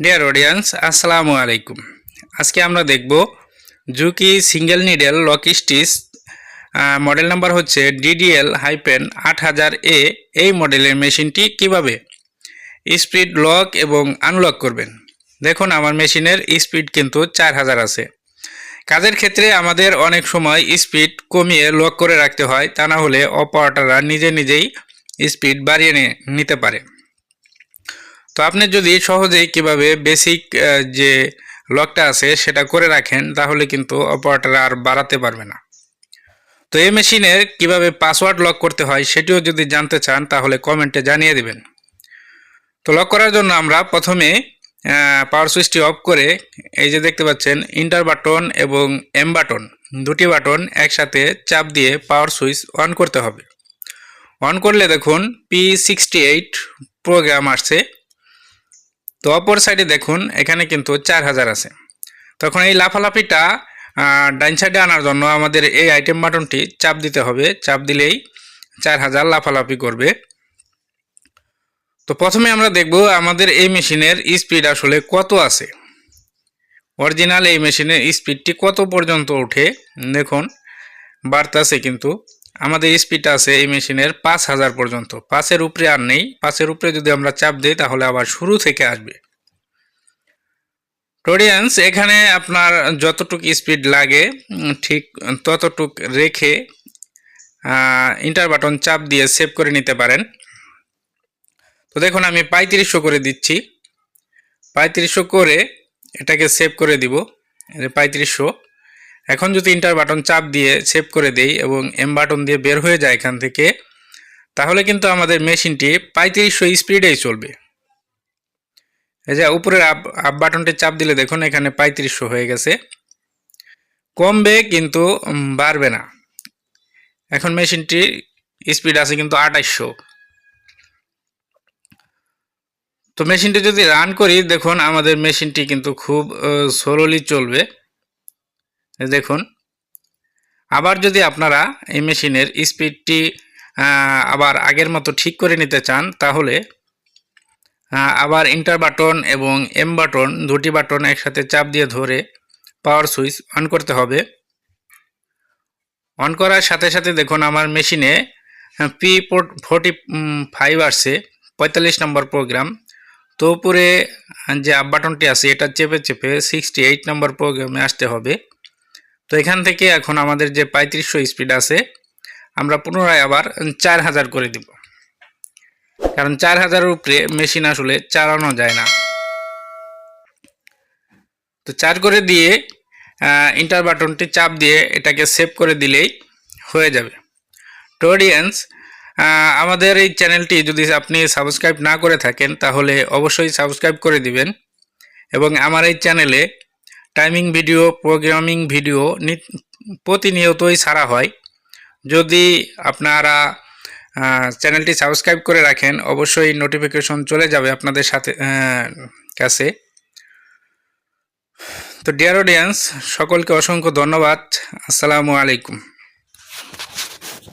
Dear audience আসসালামু আলাইকুম আজকে আমরা দেখব Juki single needle lock stitch model number হচ্ছে ডিডিএল হাইপেন আট হাজার এ এই মডেলের মেশিনটি কীভাবে স্পিড লক এবং আনলক করবেন? দেখুন, আমার মেশিনের স্পিড কিন্তু চার হাজার আছে। কাজের ক্ষেত্রে আমাদের অনেক সময় স্পিড কমিয়ে লক করে রাখতে হয়, তা না হলে অপারেটাররা নিজে নিজেই স্পিড বাড়িয়ে নিতে পারে। তো আপনি যদি সহজেই কীভাবে বেসিক যে লকটা আছে সেটা করে রাখেন, তাহলে কিন্তু অপারেটর আর বাড়াতে পারবে না। তো এই মেশিনের কীভাবে পাসওয়ার্ড লক করতে হয় সেটিও যদি জানতে চান, তাহলে কমেন্টে জানিয়ে দিবেন। তো লক করার জন্য আমরা প্রথমে পাওয়ার সুইচটি অফ করে এই যে দেখতে পাচ্ছেন ইন্টার বাটন এবং এম বাটন দুটি বাটন একসাথে চাপ দিয়ে পাওয়ার সুইচ অন করতে হবে। অন করলে দেখুন পি সিক্সটি এইট প্রোগ্রাম আসছে। তো অপর সাইডে দেখুন, এখানে কিন্তু চার হাজার আছে। তখন এই লাফালাফিটা ডাইন সাইডে আনার জন্য আমাদের এই আইটেম বাটনটি চাপ দিতে হবে। চাপ দিলেই চার হাজার লাফালাফি করবে। তো প্রথমে আমরা দেখব আমাদের এই মেশিনের স্পিড আসলে কত আছে। অরিজিনাল এই মেশিনের স্পিডটি কত পর্যন্ত ওঠে। দেখুন বাড়তাছে কিন্তু আমাদের স্পিড আছে এই মেশিনের পাঁচ হাজার পর্যন্ত। পাঁচের উপরে আর নেই। পাঁচের উপরে যদি আমরা চাপ দিই, তাহলে আবার শুরু থেকে আসবে। টোডিয়ান্স এখানে আপনার যতটুক স্পিড লাগে ঠিক ততটুক রেখে ইন্টার বাটন চাপ দিয়ে সেভ করে নিতে পারেন। তো দেখুন, আমি পঁয়ত্রিশশো করে দিচ্ছি। পঁয়ত্রিশশো করে এটাকে সেভ করে দিব। পঁয়ত্রিশশো। এখন যদি ইন্টার বাটন চাপ দিয়ে সেভ করে দেই এবং এম বাটন দিয়ে বের হয়ে যায় এখান থেকে, তাহলে কিন্তু আমাদের মেশিনটি পঁয়ত্রিশশো স্পিডেই চলবে। এই যে উপরের আপ আপ বাটনটি চাপ দিলে দেখুন এখানে পঁয়ত্রিশশো হয়ে গেছে। কমবে কিন্তু বাড়বে না। এখন মেশিনটি স্পিড আছে কিন্তু আঠাইশশো। তো মেশিনটি যদি রান করি, দেখুন আমাদের মেশিনটি কিন্তু খুব স্লোলি চলবে। দেখুন, আবার যদি আপনারা এই মেশিনের স্পিডটি আবার আগের মতো ঠিক করে নিতে চান, তাহলে আবার ইন্টার বাটন এবং এম বাটন দুটি বাটন একসাথে চাপ দিয়ে ধরে পাওয়ার সুইচ অন করতে হবে। অন করার সাথে সাথে দেখুন, আমার মেশিনে পি ফোর্টি ফাইভ আসছে, পঁয়তাল্লিশ নম্বর প্রোগ্রাম তো উপরে যে আপ বাটনটি আছে, এটা চেপে চেপে সিক্সটি এইট নম্বর প্রোগ্রামে আসতে হবে। তো এখান থেকে এখন আমাদের যে পঁয়ত্রিশশো স্পিড আছে, আমরা পুনরায় আবার চার হাজার করে দিব। কারণ চার হাজারের উপরে মেশিন আসলে চালানো যায় না। তো চার করে দিয়ে ইন্টার বাটনটি চাপ দিয়ে এটাকে সেভ করে দিলেই হয়ে যাবে। তো অডিয়েন্স আমাদের এই চ্যানেলটি যদি আপনি সাবস্ক্রাইব না করে থাকেন, তাহলে অবশ্যই সাবস্ক্রাইব করে দিবেন এবং আমার এই চ্যানেলে টাইমিং ভিডিও, প্রোগ্রামিং ভিডিও প্রতিনিয়তই ছাড়া হয়। যদি আপনারা চ্যানেলটি সাবস্ক্রাইব করে রাখেন, অবশ্যই নোটিফিকেশন চলে যাবে আপনাদের সাথে কাছে। তো ডিয়ার অডিয়েন্স সকলকে অসংখ্য ধন্যবাদ। আসসালামু আলাইকুম।